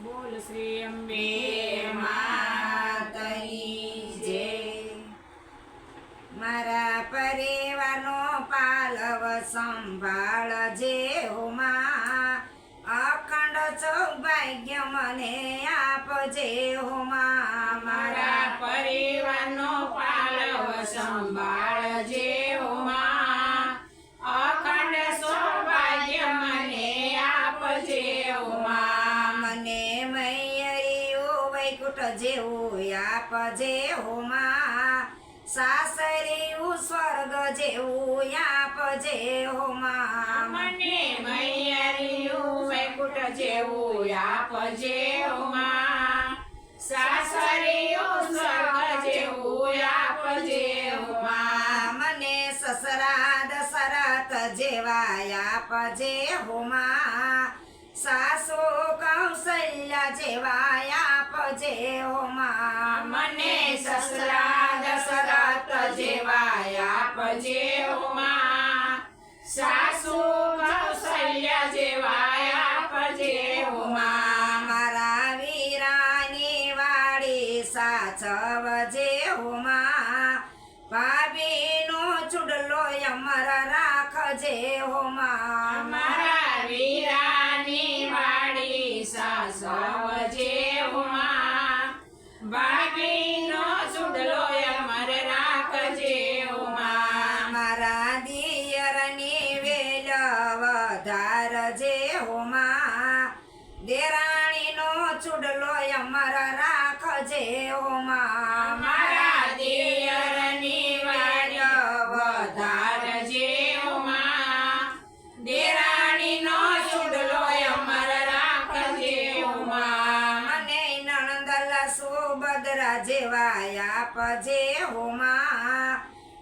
બોલ શ્રી અંબે માતની જય મારા પરિવારનો પાલવ સંભાળ જે હોમાં અખંડ સૌભાગ્ય મને આપજે હોમાં મારા પરિવારનો પાલવ વૈકુંઠ જેવું આપજે હોમાં સાસરીયું સ્વર્ગ જેવું આપજે હોમાં મને મૈયારીયું વૈકુટ જેવું આપજે હો માં. સાસરીયું સ્વર્ગ જેવું આપજે હો માં. મને સસરા દશરથ જેવા આપજે હોમાં સાસુ કૌશલ્ય જેવા હોમાં મને સસરા દશરથ જેવા આપજે હો માં સાસુ કૌશલ્યા જેવા આપજે હો માં મારા વીરાની વાડી સાચવજે હોમાં ભાભીનો ચૂડલો અમર રાખજે હોમાં મારા વીરાની વાડી સાસવજે દેરાણીનો ચૂડલો અમર રાખજે હોમાં મારા દિયરની વાડી વધારજે હો માં દેરાણીનો સુડલો અમર રાખજે હો માં મને નણંદલ સુભદ્રા જેવા આપજે હોમાં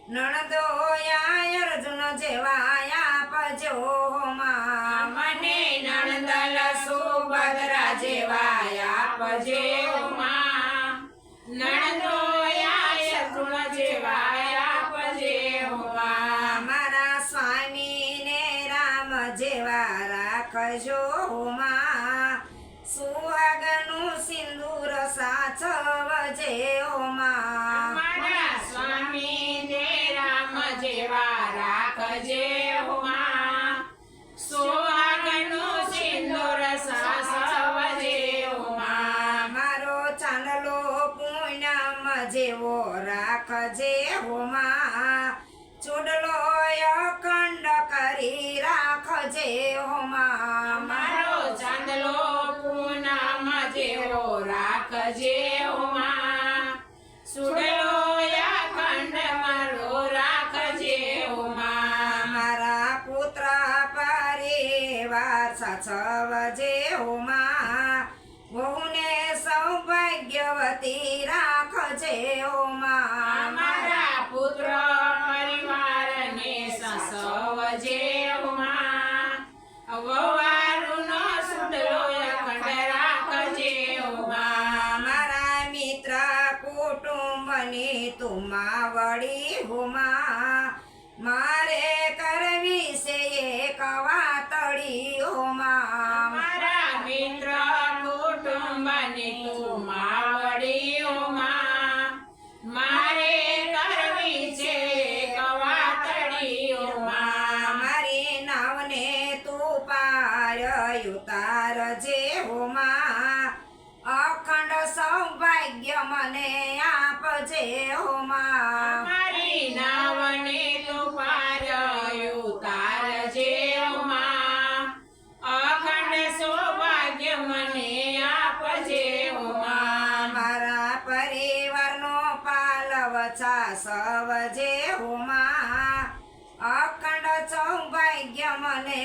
નણદોયા અર્જુન જેવા આપજો હોમાં સ્વામીને રામ જેવા રાખજો હોમાં સુહાગનું સિંદૂર સાચવજે હોમાં સ્વામીને રામ જેવા રાખજે જેવો રાખજે હોમાં. ચૂડલો અખંડ કરી રાખજે હોમાં. મારો ચાંદલો પૂનામાં જેવો રાખજે હો ચૂડલો અખંડ મારો રાખજે જેવો માં મારા પુત્ર પરિવાર સાચવજે હોમાં. બહુને સૌભાગ્યવતી રાખજે કુટુંબની તુમા વળી મારે કરવી છે એક વાતડી હોમા. મારા મિત્ર કુટુંબની તું આપજે હોમા મારી નાવને તું અખંડ સૌભાગ્ય મને આપજે હો માં મારા પરિવારનો પાલવ સવ હોમા અખંડ સૌભાગ્ય મને